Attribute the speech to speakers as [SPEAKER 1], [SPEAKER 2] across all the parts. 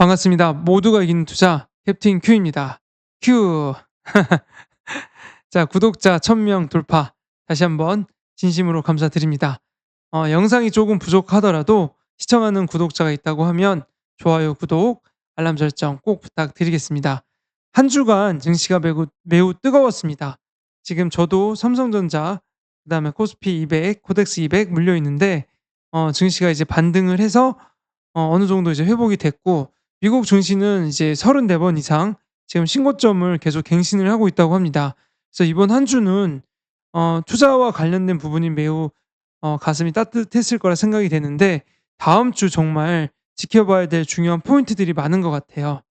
[SPEAKER 1] 반갑습니다. 모두가 이기는 투자 캡틴 큐입니다. 큐. 자, 구독자 1000명 돌파. 다시 한번 진심으로 감사드립니다. 어, 영상이 조금 부족하더라도 시청하는 구독자가 있다고 하면 좋아요, 구독, 알람 설정 꼭 부탁드리겠습니다. 한 주간 증시가 매우, 매우 뜨거웠습니다. 지금 저도 삼성전자, 그 다음에 코스피 200, 코덱스 200 물려 있는데, 어, 증시가 이제 반등을 해서 어, 어느 정도 이제 회복이 됐고, 미국 증시는 이제 34번 이상 지금 신고점을 계속 갱신을 하고 있다고 합니다. 그래서 이번 한 주는 어, 투자와 관련된 부분이 매우 어, 가슴이 따뜻했을 거라 생각이 되는데 다음 주 정말 지켜봐야 될 중요한 포인트들이 많은 것 같아요.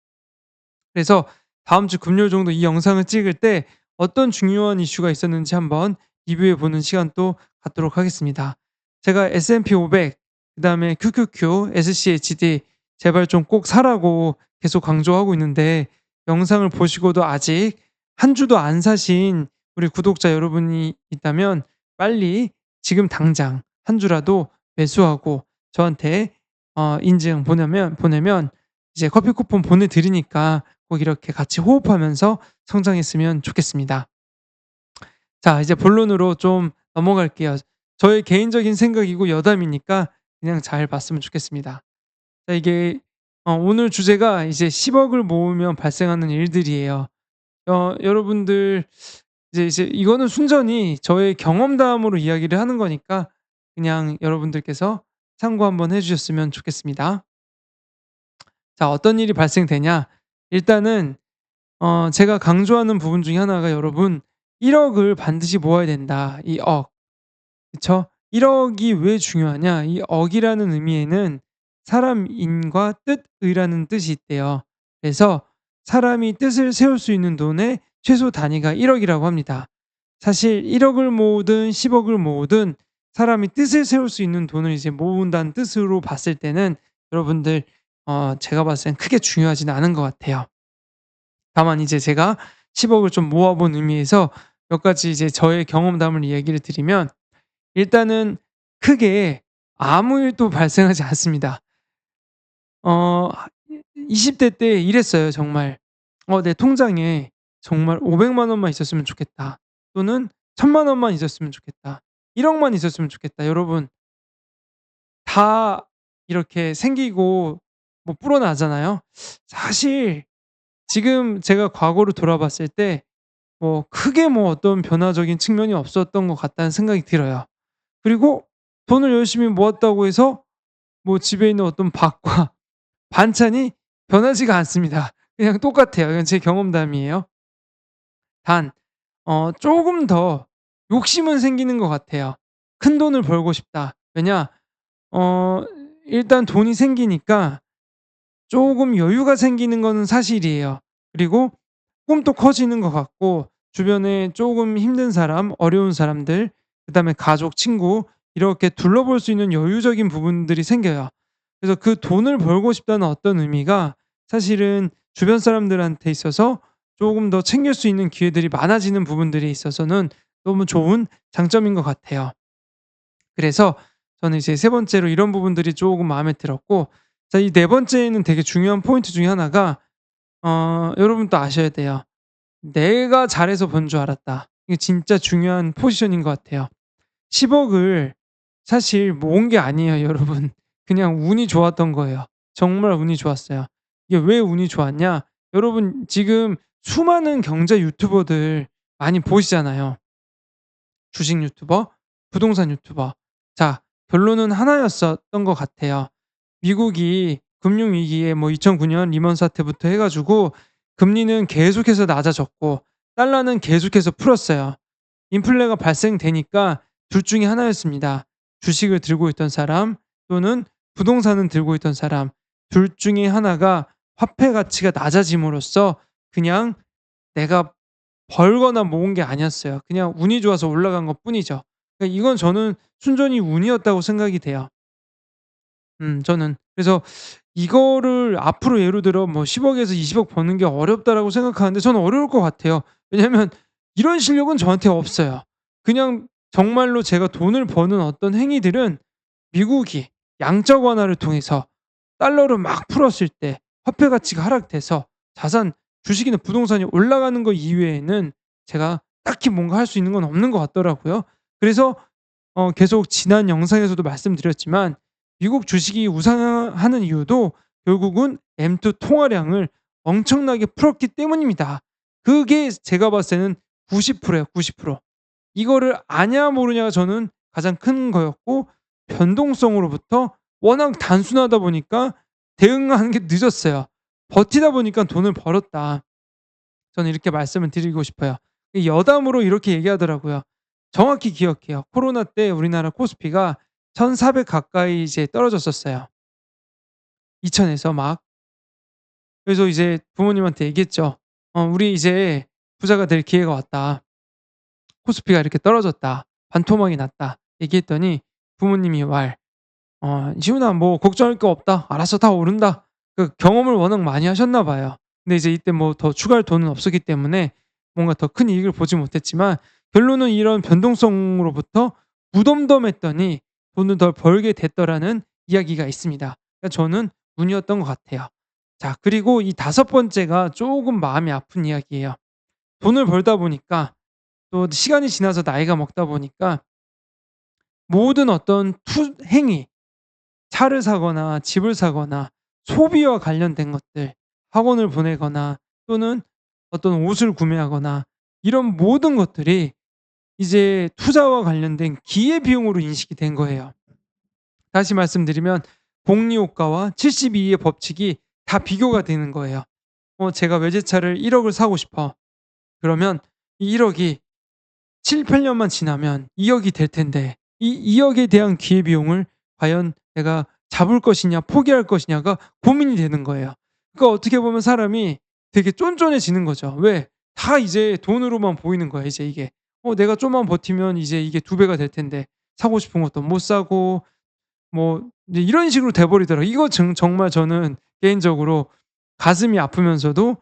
[SPEAKER 1] 그래서 다음 주 금요일 정도 이 영상을 찍을 때 어떤 중요한 이슈가 있었는지 한번 리뷰해 보는 시간 또 갖도록 하겠습니다. 제가 S&P 500, 그 다음에 QQQ, SCHD 제발 좀 꼭 사라고 계속 강조하고 있는데 영상을 보시고도 아직 한 주도 안 사신 우리 구독자 여러분이 있다면 빨리 지금 당장 한 주라도 매수하고 저한테 어, 인증 보내면 보내면 이제 커피 쿠폰 보내드리니까 꼭 이렇게 같이 호흡하면서 성장했으면 좋겠습니다. 자 이제 본론으로 좀 넘어갈게요. 저의 개인적인 생각이고 여담이니까 그냥 잘 봤으면 좋겠습니다. 자 이게 어, 오늘 주제가 이제 10억을 모으면 발생하는 일들이에요. 어, 여러분들 이제 이제 이거는 순전히 저의 경험담으로 이야기를 하는 거니까 그냥 여러분들께서 참고 한번 해 주셨으면 좋겠습니다. 자, 어떤 일이 발생되냐? 일단은 어, 제가 강조하는 부분 중에 하나가 여러분 1억을 반드시 모아야 된다. 이 억. 그쵸? 1억이 왜 중요하냐? 이 억이라는 의미에는 사람 인과 뜻의라는 뜻이 있대요. 그래서 사람이 뜻을 세울 수 있는 돈의 최소 단위가 1억이라고 합니다. 사실 1억을 모으든 10억을 모으든 사람이 뜻을 세울 수 있는 돈을 이제 모은다는 뜻으로 봤을 때는 여러분들 어, 제가 봤을 땐 크게 중요하지는 않은 것 같아요. 다만 이제 제가 10억을 좀 모아본 의미에서 몇 가지 이제 저의 경험담을 얘기를 드리면 일단은 크게 아무 일도 발생하지 않습니다. 어 20대 때 이랬어요 정말. 어 '내 통장에 정말 500만 원만 있었으면 좋겠다.' 또는 1000만 원만 있었으면 좋겠다. 1억만 있었으면 좋겠다. 여러분 다 이렇게 생기고 뭐 불어나잖아요. 사실 지금 제가 과거로 돌아봤을 때 뭐 크게 뭐 어떤 변화적인 측면이 없었던 것 같다는 생각이 들어요. 그리고 돈을 열심히 모았다고 해서 뭐 집에 있는 어떤 밥과 반찬이 변하지가 않습니다. 그냥 똑같아요. 이건 제 경험담이에요. 단, 어, 조금 더 욕심은 생기는 것 같아요. 큰 돈을 벌고 싶다. 왜냐, 어, 일단 돈이 생기니까 조금 여유가 생기는 거는 사실이에요. 그리고 꿈도 커지는 것 같고, 주변에 조금 힘든 사람, 어려운 사람들, 그 다음에 가족, 친구, 이렇게 둘러볼 수 있는 여유적인 부분들이 생겨요. 그래서 그 돈을 벌고 싶다는 어떤 의미가 사실은 주변 사람들한테 있어서 조금 더 챙길 수 있는 기회들이 많아지는 부분들에 있어서는 너무 좋은 장점인 것 같아요. 그래서 저는 이제 세 번째로 이런 부분들이 조금 마음에 들었고, 자, 이 네 번째는 되게 중요한 포인트 중에 하나가, 어, 여러분도 아셔야 돼요. 내가 잘해서 번 줄 알았다. 이게 진짜 중요한 포지션인 것 같아요. 10억을 사실 모은 게 아니에요, 여러분. 그냥 운이 좋았던 거예요. 정말 운이 좋았어요. 이게 왜 운이 좋았냐? 여러분 지금 수많은 경제 유튜버들 많이 보시잖아요. 주식 유튜버, 부동산 유튜버. 자, 결론은 하나였었던 것 같아요. 미국이 금융 위기에 뭐 2009년 리먼 사태부터 해가지고 금리는 계속해서 낮아졌고 달러는 계속해서 풀었어요. 인플레가 발생되니까 둘 중에 하나였습니다. 주식을 들고 있던 사람 또는 부동산은 들고 있던 사람 둘 중에 하나가 화폐 가치가 낮아짐으로써 그냥 내가 벌거나 모은 게 아니었어요. 그냥 운이 좋아서 올라간 것 뿐이죠. 그러니까 이건 저는 순전히 운이었다고 생각이 돼요. 음, 저는. 그래서 이거를 앞으로 예를 들어 뭐 10억에서 20억 버는 게 어렵다라고 생각하는데 저는 어려울 것 같아요. 왜냐면 이런 실력은 저한테 없어요. 그냥 정말로 제가 돈을 버는 어떤 행위들은 미국이 양적 완화를 통해서 달러를 막 풀었을 때, 화폐 가치가 하락돼서 자산 주식이나 부동산이 올라가는 거 이외에는 제가 딱히 뭔가 할 수 있는 건 없는 것 같더라고요. 그래서 어 계속 지난 영상에서도 말씀드렸지만 미국 주식이 우상하는 이유도 결국은 M2 통화량을 엄청나게 풀었기 때문입니다. 그게 제가 봤을 때는 90%예요, 90%. 이거를 아냐 모르냐가 저는 가장 큰 거였고 변동성으로부터 워낙 단순하다 보니까 대응하는 게 늦었어요. 버티다 보니까 돈을 벌었다. 저는 이렇게 말씀을 드리고 싶어요. 여담으로 이렇게 얘기하더라고요. 정확히 기억해요. 코로나 때 우리나라 코스피가 1,400 가까이 이제 떨어졌었어요. 2,000에서 막. 그래서 이제 부모님한테 얘기했죠. 어 "우리 이제 부자가 될 기회가 왔다. 코스피가 이렇게 떨어졌다. 반토막이 났다." 얘기했더니 부모님이 말 어 "지훈아 뭐 걱정할 거 없다. 알아서 다 오른다." 그 경험을 워낙 많이 하셨나 봐요. 근데 이제 이때 뭐 더 추가할 돈은 없었기 때문에 뭔가 더 큰 이익을 보지 못했지만 결론은 이런 변동성으로부터 무덤덤했더니 돈을 더 벌게 됐더라는 이야기가 있습니다. 그러니까 저는 운이었던 것 같아요. 자 그리고 이 다섯 번째가 쪼금 마음이 아픈 이야기예요. 돈을 벌다 보니까 또 시간이 지나서 나이가 먹다 보니까 모든 어떤 투 행위 차를 사거나 집을 사거나 소비와 관련된 것들 학원을 보내거나 또는 어떤 옷을 구매하거나 이런 모든 것들이 이제 투자와 관련된 기회 비용으로 인식이 된 거예요. 다시 말씀드리면 복리 효과와 72의 법칙이 다 비교가 되는 거예요. 어 제가 외제차를 1억을 사고 싶어. 그러면 이 1억이 7-8 년만 지나면 2억이 될 텐데 이 2억에 대한 기회비용을 과연 내가 잡을 것이냐 포기할 것이냐가 고민이 되는 거예요. 그러니까 어떻게 보면 사람이 되게 쫀쫀해지는 거죠. 왜? 다 이제 돈으로만 보이는 거야 이제 이게. 어 내가 좀만 버티면 이제 이게 2 배가 될 텐데 사고 싶은 것도 못 사고 뭐 이런 식으로 돼 버리더라고요. 이거 정 정말 저는 개인적으로 가슴이 아프면서도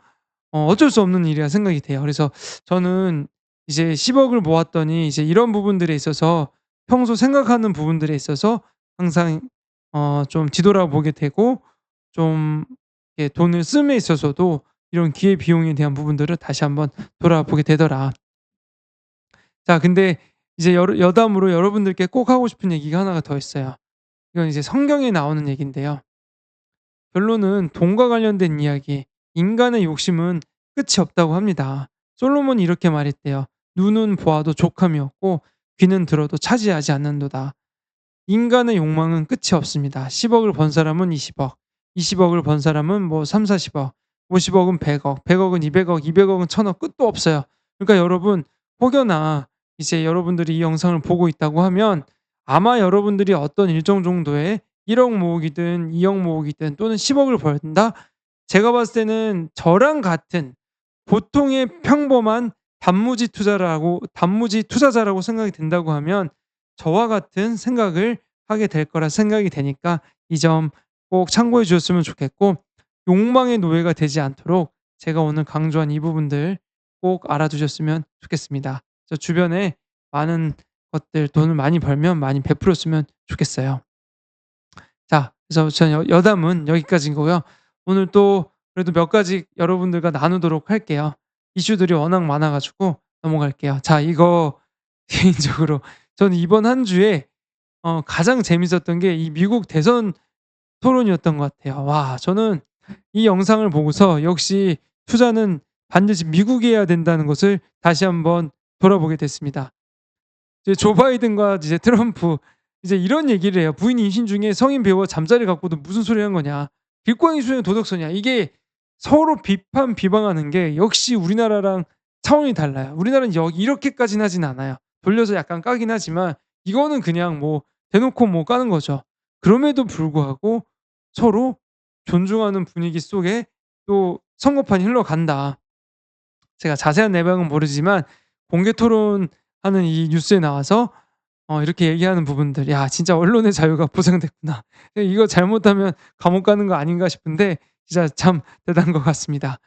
[SPEAKER 1] 어 어쩔 수 없는 일이라 생각이 돼요. 그래서 저는 이제 10억을 모았더니 이제 이런 부분들에 있어서 평소 생각하는 부분들에 있어서 항상 어 좀 뒤돌아보게 되고 좀 예 돈을 씀에 있어서도 이런 기회 비용에 대한 부분들을 다시 한번 돌아보게 되더라. 자 근데 이제 여러 여담으로 여러분들께 꼭 하고 싶은 얘기가 하나가 더 있어요. 이건 이제 성경에 나오는 얘긴데요. 결론은 돈과 관련된 이야기 인간의 욕심은 끝이 없다고 합니다. 솔로몬이 이렇게 말했대요. "눈은 보아도 족함이 없고 귀는 들어도 차지하지 않는도다." 인간의 욕망은 끝이 없습니다. 10억을 번 사람은 20억, 20억을 번 사람은 뭐 3-40억, 50억은 100억, 100억은 200억, 200억은 1000억 끝도 없어요. 그러니까 여러분 혹여나 이제 여러분들이 이 영상을 보고 있다고 하면 아마 여러분들이 어떤 일정 정도의 1억 모으기든 2억 모으기든 또는 10억을 벌다 제가 봤을 때는 저랑 같은 보통의 평범한 단무지 투자라고 단무지 투자자라고 생각이 든다고 하면 저와 같은 생각을 하게 될 거라 생각이 되니까 이 점 꼭 참고해 주셨으면 좋겠고 욕망의 노예가 되지 않도록 제가 오늘 강조한 이 부분들 꼭 알아두셨으면 좋겠습니다. 저 주변에 많은 것들 돈을 많이 벌면 많이 베풀었으면 좋겠어요. 자 그래서 저는 여 여담은 여기까지고요. 오늘 또 그래도 몇 가지 여러분들과 나누도록 할게요. 이슈들이 워낙 많아 가지고 넘어갈게요. 자 이거 개인적으로 저는 이번 한 주에 어 가장 재밌었던 게 이 미국 대선 토론이었던 것 같아요. 와 저는 이 영상을 보고서 역시 '투자는 반드시 미국에 해야 된다.'는 것을 다시 한번 돌아보게 됐습니다. 이제 조 바이든과 이제 트럼프 이제 이런 얘기를 해요. "부인 임신 중에 성인 배우와 잠자리를 갖고도 무슨 소리를 한 거냐. 길고양이 수준의 도덕성이야." 이게 서로 비판 비방하는 게 역시 우리나라랑 차원이 달라요. 우리나라는 여 이렇게까지는 하진 않아요. 돌려서 약간 까긴 하지만 이거는 그냥 뭐 대놓고 뭐 까는 거죠. 그럼에도 불구하고 서로 존중하는 분위기 속에 또 선거판이 흘러간다. 제가 자세한 내용은 모르지만 공개 토론하는 이 뉴스에 나와서 어 이렇게 얘기하는 부분들 '야 진짜 언론의 자유가 보장됐구나. 이거 잘못하면 감옥 가는 거 아닌가?' 싶은데 진짜 참 대단한 것 같습니다.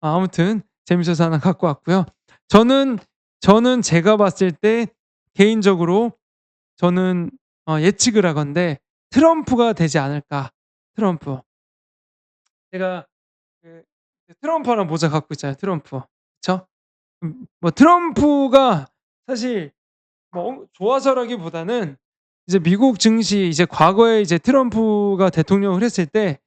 [SPEAKER 1] 아 아무튼 재밌어서 하나 갖고 왔고요. 저는 저는 제가 봤을 때 개인적으로 저는 어 예측을 하건대 '트럼프가 되지 않을까.' 트럼프. 제가 그 트럼프 하나 모자 갖고 있잖아요, 트럼프. 그쵸? 음뭐 트럼프가 사실 뭐 좋아서라기보다는 이제 미국 증시 이제 과거에 이제 트럼프가 대통령을 했을 때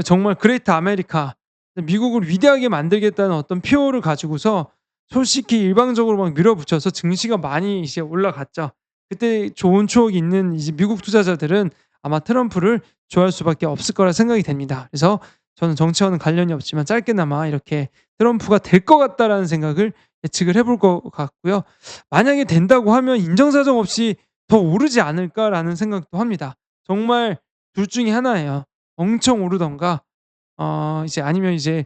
[SPEAKER 1] 정말 그레이트 아메리카 미국을 위대하게 만들겠다는 어떤 표어를 가지고서 솔직히 일방적으로 막 밀어붙여서 증시가 많이 이제 올라갔죠. 그때 좋은 추억이 있는 이제 미국 투자자들은 아마 트럼프를 좋아할 수밖에 없을 거라 생각이 됩니다. 그래서 저는 정치와는 관련이 없지만 짧게나마 이렇게 '트럼프가 될 것 같다.'라는 생각을 예측을 해볼 것 같고요. 만약에 된다고 하면 '인정사정 없이 더 오르지 않을까.'라는 생각도 합니다. 정말 둘 중에 하나예요. 엄청 오르든가 어 이제 아니면 이제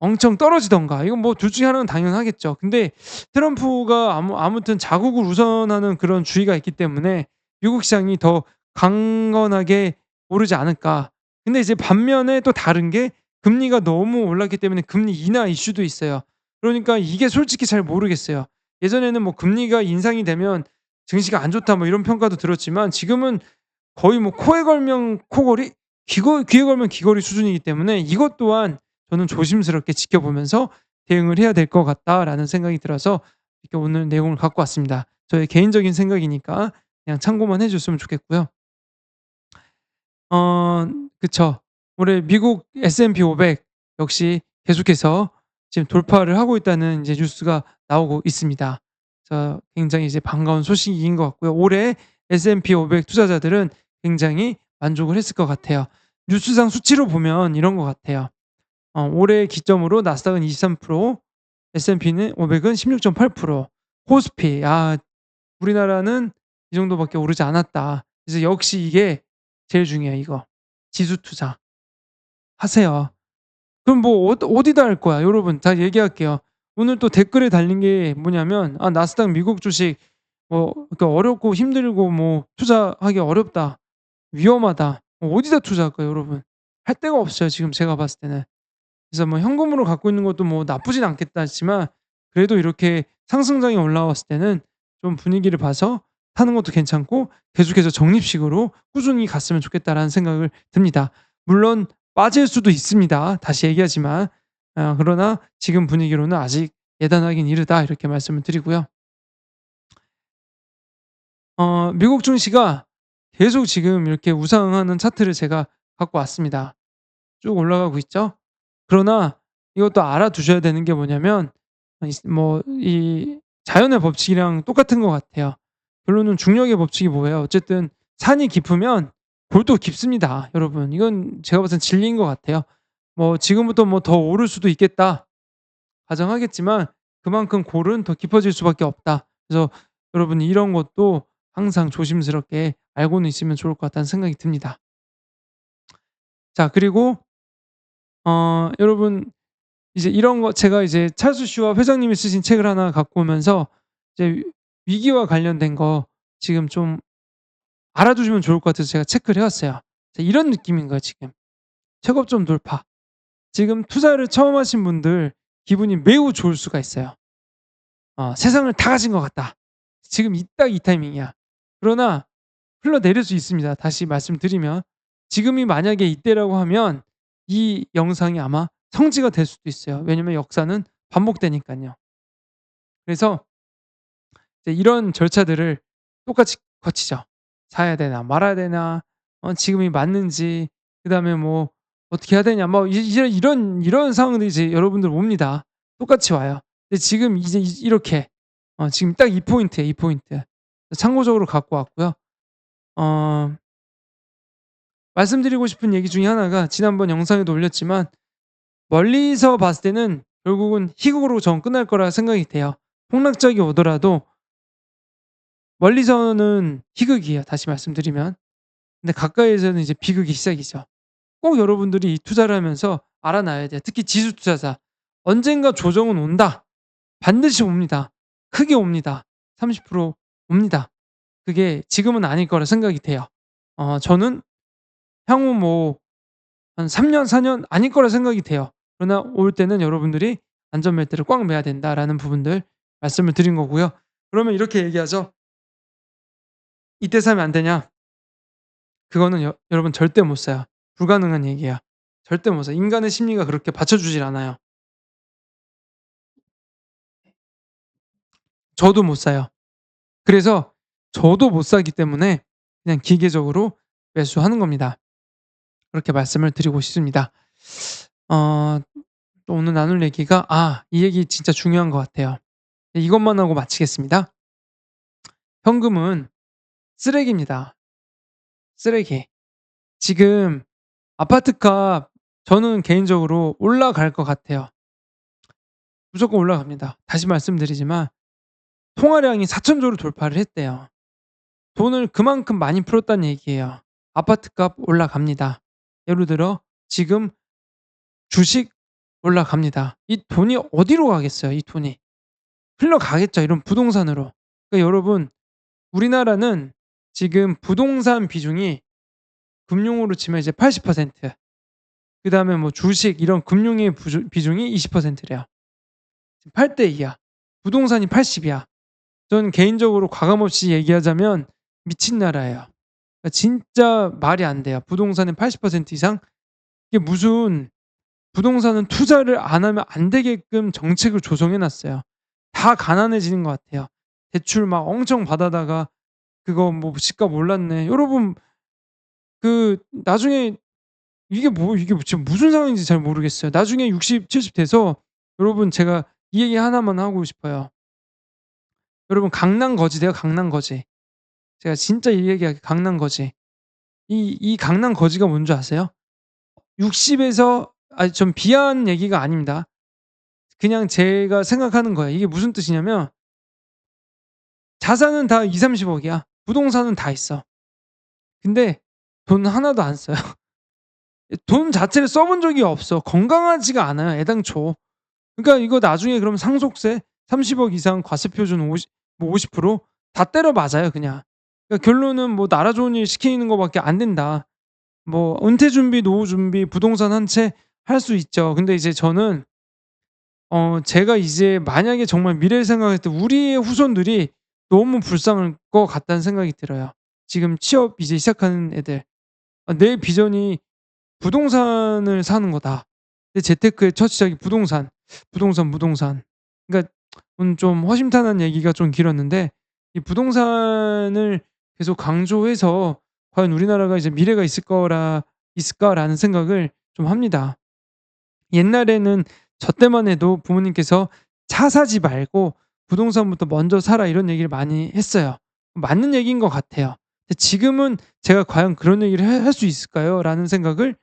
[SPEAKER 1] 엄청 떨어지든가 이건 뭐 둘 중에 하나는 당연하겠죠. 근데 트럼프가 아무 아무튼 자국을 우선하는 그런 주의가 있기 때문에 '미국 시장이 더 강건하게 오르지 않을까.' 근데 이제 반면에 또 다른 게 금리가 너무 올랐기 때문에 금리 인하 이슈도 있어요. 그러니까 이게 솔직히 잘 모르겠어요. 예전에는 뭐 "금리가 인상이 되면 증시가 안 좋다." 뭐 이런 평가도 들었지만 지금은 거의 뭐 코에 걸면 코걸이 귀거 귀에 걸면 귀걸이 수준이기 때문에 이것 또한 저는 조심스럽게 지켜보면서 '대응을 해야 될 것 같다.'라는 생각이 들어서 이렇게 오늘 내용을 갖고 왔습니다. 저의 개인적인 생각이니까 그냥 참고만 해 줬으면 좋겠고요. 어 그쵸. 올해 미국 S&P 500 역시 계속해서 지금 돌파를 하고 있다는 이제 뉴스가 나오고 있습니다. 그래서 굉장히 이제 반가운 소식인 것 같고요. 올해 S&P 500 투자자들은 굉장히 만족을 했을 것 같아요. 뉴스상 수치로 보면 이런 것 같아요. 어 올해 기점으로 나스닥은 23% S&P는 500은 16.8% 코스피 아 우리나라는 이 정도밖에 오르지 않았다. 그래서 역시 이게 제일 중요해요 이거. 지수 투자. 하세요. 그럼 뭐어 어디다 할 거야 여러분 다 얘기할게요. 오늘 또 댓글에 달린 게 뭐냐면 "아 나스닥 미국 주식 뭐 그러니까 어렵고 힘들고 뭐 투자하기 어렵다. 위험하다." 뭐 어디다 투자할까요 여러분? 할 데가 없어요 지금 제가 봤을 때는. 그래서 뭐 현금으로 갖고 있는 것도 뭐 나쁘진 않겠다 했지만 그래도 이렇게 상승장이 올라왔을 때는 좀 분위기를 봐서 하는 것도 괜찮고 계속해서 적립식으로 꾸준히 갔으면 좋겠다라는 생각을 듭니다. 물론 빠질 수도 있습니다. 다시 얘기하지만 어 그러나 지금 분위기로는 아직 예단하긴 이르다 이렇게 말씀을 드리고요. 어 미국 증시가 계속 지금 이렇게 우상하는 차트를 제가 갖고 왔습니다. 쭉 올라가고 있죠. 그러나 이것도 알아두셔야 되는 게 뭐냐면 이뭐이 자연의 법칙이랑 똑같은 것 같아요. 결론은 중력의 법칙이 뭐예요? 어쨌든 산이 깊으면 골도 깊습니다 여러분. 이건 제가 봤을 땐 진리인 것 같아요. 뭐 지금부터 뭐 더 오를 수도 있겠다 가정하겠지만 그만큼 골은 더 깊어질 수밖에 없다. 그래서 여러분 이런 것도 항상 조심스럽게 알고는 있으면 좋을 것 같다는 생각이 듭니다. 자 그리고 어 여러분 이제 이런 거 제가 이제 찰스 슈왑 회장님이 쓰신 책을 하나 갖고 오면서 이제 위기와 관련된 거 지금 좀 알아두시면 좋을 것 같아서 제가 체크를 해 왔어요. 이런 느낌인 거예요 지금. 최고점 돌파. 지금 투자를 처음 하신 분들 기분이 매우 좋을 수가 있어요. 어 '세상을 다 가진 것 같다. 지금 이딱 이 타이밍이야.' 그러나 흘러내릴 수 있습니다. 다시 말씀드리면 지금이 만약에 이때라고 하면 이 영상이 아마 성지가 될 수도 있어요. 왜냐면 역사는 반복되니깐요. 그래서 이런 절차들을 똑같이 거치죠. 사야 되나 말아야 되나 어 지금이 맞는지 그다음에 뭐 어떻게 해야 되냐 뭐 이제 이런 이런 상황들이 이제 여러분들 옵니다. 똑같이 와요. 근데 지금 이제 이렇게 어 지금 딱 이 포인트예요, 이 포인트. 참고적으로 갖고 왔고요. 어 말씀드리고 싶은 얘기 중에 하나가 지난번 영상에도 올렸지만 멀리서 봤을 때는 결국은 희극으로 전 끝날 거라 생각이 돼요. 폭락적이 오더라도 멀리서는 희극이에요, 다시 말씀드리면. 근데 가까이에서는 이제 비극이 시작이죠. 꼭 여러분들이 이 투자를 하면서 알아놔야 돼요. 특히 지수 투자자. 언젠가 조정은 온다. 반드시 옵니다. 크게 옵니다. 30% 옵니다. 그게 지금은 아닐 거라 생각이 돼요. 어 저는 향후 뭐 한 3 년, 4년 아닐 거라 생각이 돼요. 그러나 올 때는 여러분들이 안전벨트를 꽉 매야 된다라는 부분들 말씀을 드린 거고요. 그러면 이렇게 얘기하죠. "이때 사면 안 되냐?" 그거는 여 여러분 절대 못 사요. 불가능한 얘기야. 절대 못 사요. 인간의 심리가 그렇게 받쳐주질 않아요. 저도 못 사요. 그래서 저도 못 사기 때문에 그냥 기계적으로 매수하는 겁니다. 그렇게 말씀을 드리고 싶습니다. 어 또 오늘 나눌 얘기가 아 이 얘기 진짜 중요한 것 같아요. 이것만 하고 마치겠습니다. 현금은 쓰레기입니다. 쓰레기. 지금 아파트값 저는 개인적으로 올라갈 것 같아요. 무조건 올라갑니다. 다시 말씀드리지만 통화량이 4,000조를 돌파를 했대요. 돈을 그만큼 많이 풀었다는 얘기예요. 아파트값 올라갑니다. 예를 들어 지금 주식 올라갑니다. 이 돈이 어디로 가겠어요, 이 돈이. 흘러가겠죠, 이런 부동산으로. 그러니까 여러분 우리나라는 지금 부동산 비중이 금융으로 치면 이제 80% 그 다음에 뭐 주식 이런 금융의 부주 비중이 20% 래요. 8대 2야. 부동산이 80 이야. 저는 개인적으로 과감 없이 얘기하자면 미친 나라예요. 그러니까 진짜 말이 안 돼요. 부동산의 80% 이상 이게 무슨 부동산은 투자를 안 하면 안 되게끔 정책을 조성해 놨어요. 다 가난해지는 것 같아요. 대출 막 엄청 받아다가 그거 뭐 집값 올랐네. 여러분 그 나중에 이게 뭐 이게 지금 무슨 상황인지 잘 모르겠어요. 나중에 60, 70 돼서 여러분 제가 이 얘기 하나만 하고 싶어요. 여러분 강남 거지돼요, 강남 거지. 제가 진짜 이 얘기할게요. 강남 거지. 이 이 강남 거지가 뭔 줄 아세요? 60에서 아니 좀 비하한 얘기가 아닙니다. 그냥 제가 생각하는 거예요. 이게 무슨 뜻이냐면 자산은 다 2-30억 이야. 부동산은 다 있어. 근데 돈 하나도 안 써요. 돈 자체를 써본 적이 없어. 건강하지가 않아요, 애당초. 그러니까 이거 나중에 그럼 상속세 30억 이상 과세 표준 50 뭐 50%다 때려 맞아요, 그냥. 그러니까 결론은 뭐 나라 좋은 일 시키는 거밖에 안 된다. 뭐 은퇴 준비, 노후 준비, 부동산 한 채 할 수 있죠. 근데 이제 저는 어 제가 이제 만약에 정말 미래를 생각할 때 우리의 후손들이 너무 불쌍할 것 같다는 생각이 들어요. 지금 취업 이제 시작하는 애들. 아내 비전이 부동산을 사는 거다. 내 재테크의 첫 시작이 부동산, 부동산, 부동산. 그러니까 좀 허심탄회한 얘기가 좀 길었는데 이 부동산을 계속 강조해서 과연 우리나라가 이제 미래가 있을 거라 있을까라는 생각을 좀 합니다. 옛날에는 저 때만 해도 부모님께서 "차 사지 말고 부동산부터 먼저 사라." 이런 얘기를 많이 했어요. 맞는 얘기인 것 같아요. 지금은 제가 '과연 그런 얘기를 해할수 있을까요?'라는 생각을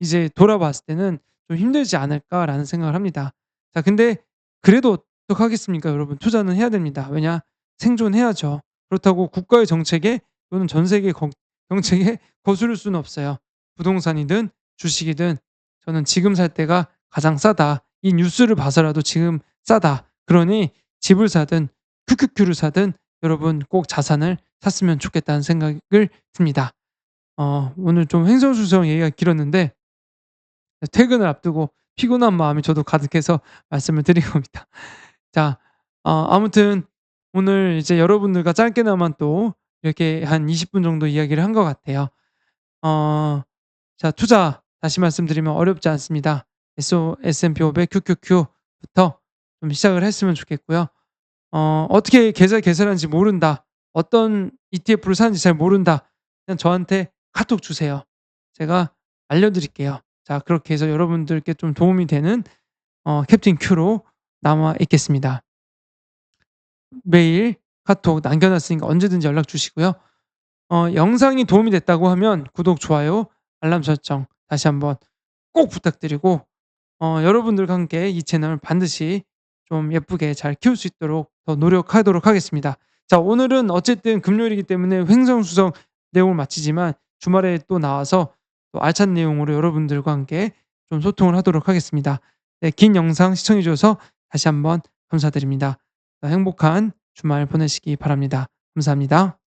[SPEAKER 1] 이제 돌아봤을 때는 '좀 힘들지 않을까.'라는 생각을 합니다. 자 근데 그래도 하겠습니까 여러분. 투자는 해야 됩니다. 왜냐? 생존해야죠. 그렇다고 국가의 정책에 또는 전 세계 정 정책에 거스를 수는 없어요. 부동산이든 주식이든 저는 '지금 살 때가 가장 싸다. 이 뉴스를 봐서라도 지금 싸다. 그러니 집을 사든 큐큐큐를 사든 여러분 꼭 자산을 샀으면 좋겠다는 생각을 듭니다. 어 오늘 좀 횡설수설 얘기가 길었는데 퇴근을 앞두고 피곤한 마음이 저도 가득해서 말씀을 드린 겁니다. 자 어 아무튼 오늘 이제 여러분들과 짧게나마 또 이렇게 한 20분 정도 이야기를 한 것 같아요. 어 자 투자 다시 말씀드리면 어렵지 않습니다. SO S&P 500 QQQ부터 좀 시작을 했으면 좋겠고요. 어 어떻게 계좌 개설하는지 모른다. 어떤 ETF를 사는지 잘 모른다. 그냥 저한테 카톡 주세요. 제가 알려 드릴게요. 자 그렇게 해서 여러분들께 좀 도움이 되는 어 캡틴 큐로 남아 있겠습니다. 매일 카톡 남겨 놨으니까 언제든지 연락 주시고요. 어 영상이 도움이 됐다고 하면 구독, 좋아요, 알람 설정 다시 한번 꼭 부탁드리고 어 여러분들과 함께 이 채널 반드시 좀 예쁘게 잘 키울 수 있도록 더 노력하도록 하겠습니다. 자 오늘은 어쨌든 금요일이기 때문에 횡성수성 내용을 마치지만 주말에 또 나와서 또 알찬 내용으로 여러분들과 함께 좀 소통을 하도록 하겠습니다. 네 긴 영상 시청해 주셔서 다시 한번 감사드립니다. 행복한 주말 보내시기 바랍니다. 감사합니다.